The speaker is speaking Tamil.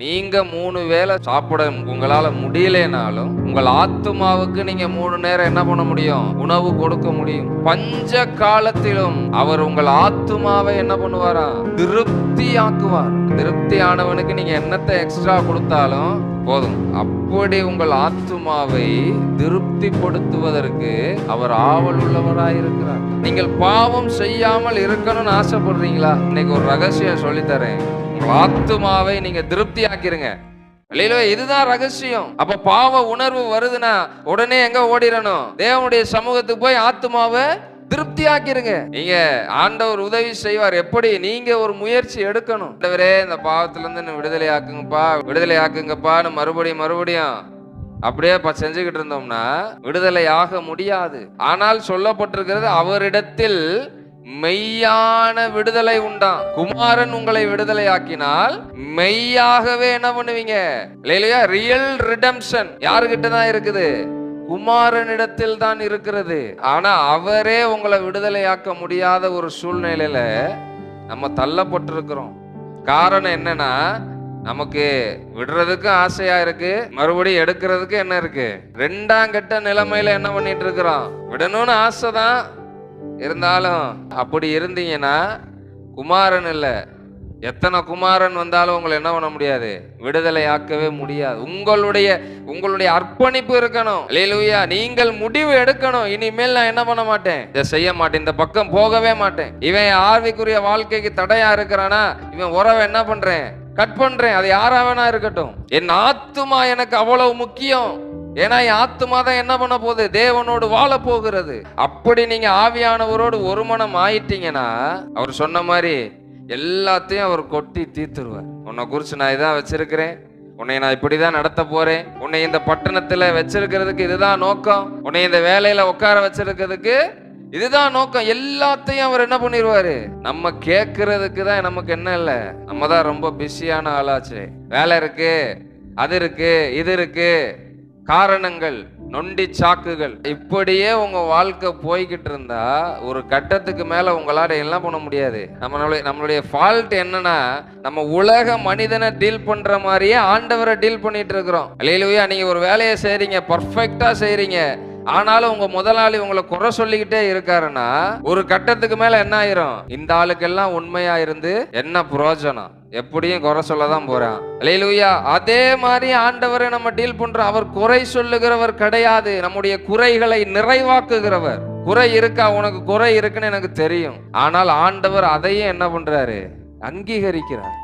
நீங்க மூணு வேளை சாப்பிட உங்களால முடியலனாலும் உங்கள் ஆத்துமாவுக்கு நீங்க மூணு நேரம் என்ன பண்ண முடியும்? உணவு கொடுக்க முடியும். பஞ்ச காலத்திலும் அவர் உங்கள் ஆத்துமாவை என்ன பண்ணுவாரா? திருப்தி ஆக்குவார் திருப்தி ஆனவனுக்கு நீங்க என்னத்தை எக்ஸ்ட்ரா கொடுத்தாலும் போதும். அப்படி உங்கள் ஆத்துமாவை திருப்திப்படுத்துவதற்கு அவர் ஆவல் உள்ளவராயிருக்கிறார் நீங்கள் பாவம் செய்யாமல் இருக்கணும்னு ஆசைப்படுறீங்களா? இன்னைக்கு ஒரு ரகசியம் சொல்லித்தரேன். உங்கள் ஆத்துமாவை நீங்க திருப்தி ஆக்கிருங்க இல்லையில இதுதான் ரகசியம். அப்ப பாவ உணர்வு வருதுன்னா உடனே எங்க ஓடிடணும்? தேவனுடைய சமூகத்துக்கு போய் ஆத்துமாவை திருப்தி ஆக்கிருங்க நீங்க ஆண்டவர் உதவி செய்வார். எப்படி? நீங்க ஒரு முயற்சி எடுக்கணும். ஆண்டவரே இந்த பாவத்துல இருந்து விடுதலை ஆக்குங்கப்பா. விடுதலை ஆக்குங்கப்பான்னு மறுபடியும் மறுபடியும் அப்படியே செஞ்சுக்கிட்டு இருந்தோம்னா விடுதலை ஆக முடியாது. ஆனால் சொல்லப்பட்டிருக்கிறது அவரிடத்தில் மெய்யான விடுதலை உண்டாம். குமாரன் உங்களை விடுதலை ஆக்கினால் மெய்யாகவே என்ன பண்ணுவீங்க? இல்லையா ரியல் ரிடம்ஷன் யாருகிட்ட தான் இருக்குது? குமாரனிடத்தில் தான் இருக்கிறது. ஆனா அவரே உங்களை விடுதலையாக்க முடியாத ஒரு சூழ்நிலையில நம்ம தள்ளப்பட்டிருக்கிறோம். காரணம் என்னன்னா நமக்கு விடுறதுக்கும் ஆசையா இருக்கு மறுபடியும் எடுக்கிறதுக்கு என்ன இருக்கு? ரெண்டாம் கட்ட நிலைமையில என்ன பண்ணிட்டு இருக்கிறோம்? விடணும்னு ஆசை தான் இருந்தாலும் அப்படி இருந்தீங்கன்னா குமாரன் இல்லை. எத்தனை குமாரன் வந்தாலும் உங்களை என்ன பண்ண முடியாது? விடுதலை ஆக்கவே முடியாது. உங்களுடைய உங்களுடைய அர்ப்பணிப்பு இருக்கணும். அல்லேலூயா நீங்கள் முடிவு எடுக்கணும். இனிமேல் நான் என்ன பண்ண மாட்டேன்? இதை செய்ய மாட்டேன். இந்த பக்கம் போகவே மாட்டேன். இவன் ஆர்விக்குரிய வாழ்க்கைக்கு தடையா இருக்கிறானா? இவன் உறவை என்ன பண்றேன்? கட் பண்றேன். அது யாரா வேணா இருக்கட்டும். என் ஆத்துமா எனக்கு அவ்வளவு முக்கியம். ஏன்னா என் ஆத்துமா தான் என்ன பண்ண போகுது? தேவனோடு வாழ போகிறது. அப்படி நீங்க ஆவியானவரோடு ஒரு மனம் ஆயிட்டீங்கன்னா அவர் சொன்ன மாதிரி எல்லாத்தையும் அவர் கொட்டி தீர்த்துருவார். உன்னை குறிச்சு நான் இதான் வச்சிருக்கிறேன். உன்னை நான் இப்படிதான் நடத்த போறேன். உன்னை இந்த பட்டணத்துல வச்சிருக்கிறதுக்கு இதுதான் நோக்கம். உன்னை இந்த வேலையில உட்கார வச்சிருக்கிறதுக்கு இதுதான் நோக்கம். எல்லாத்தையும் அவர் என்ன பண்ணிடுவாரு நம்ம கேட்கறதுக்கு தான் நமக்கு என்ன இல்லை. நம்ம தான் ரொம்ப பிஸியான ஆளாச்சு. வேலை இருக்கு அது இருக்கு இது இருக்கு. காரணங்கள். நொண்டி சாக்குகள். இப்படியே உங்க வாழ்க்கை போய்கிட்டு இருந்தா ஒரு கட்டத்துக்கு மேல உங்களால என்ன பண்ண முடியாது? நம்மளுடைய நம்மளுடைய ஃபால்ட் என்னன்னா நம்ம உலக மனிதனை டீல் பண்ற மாதிரியே ஆண்டவரை டீல் பண்ணிட்டு இருக்கிறோம். அலையிலுயா நீங்க ஒரு வேலையை செய்றீங்க பர்ஃபெக்டா செய்றீங்க. ஆனாலும் உங்க முதலாளி உங்களை குறை சொல்லிக்கிட்டே இருக்காருன்னா ஒரு கட்டத்துக்கு மேல என்ன ஆயிரும்? இந்த ஆளுக்கெல்லாம் உண்மையா இருந்து என்ன பிரயோஜனம் எப்படியும் குறை சொல்ல தான் போறான். அல்லேலூயா அதே மாதிரி ஆண்டவரை நம்ம டீல் பண்றோம் அவர் குறை சொல்லுகிறவர் கிடையாது. நம்முடைய குறைகளை நிறைவாக்குகிறவர். குறை இருக்கா? உனக்கு குறை இருக்குன்னு எனக்கு தெரியும். ஆனால் ஆண்டவர் அதையும் என்ன பண்றாரு? அங்கீகரிக்கிறார்.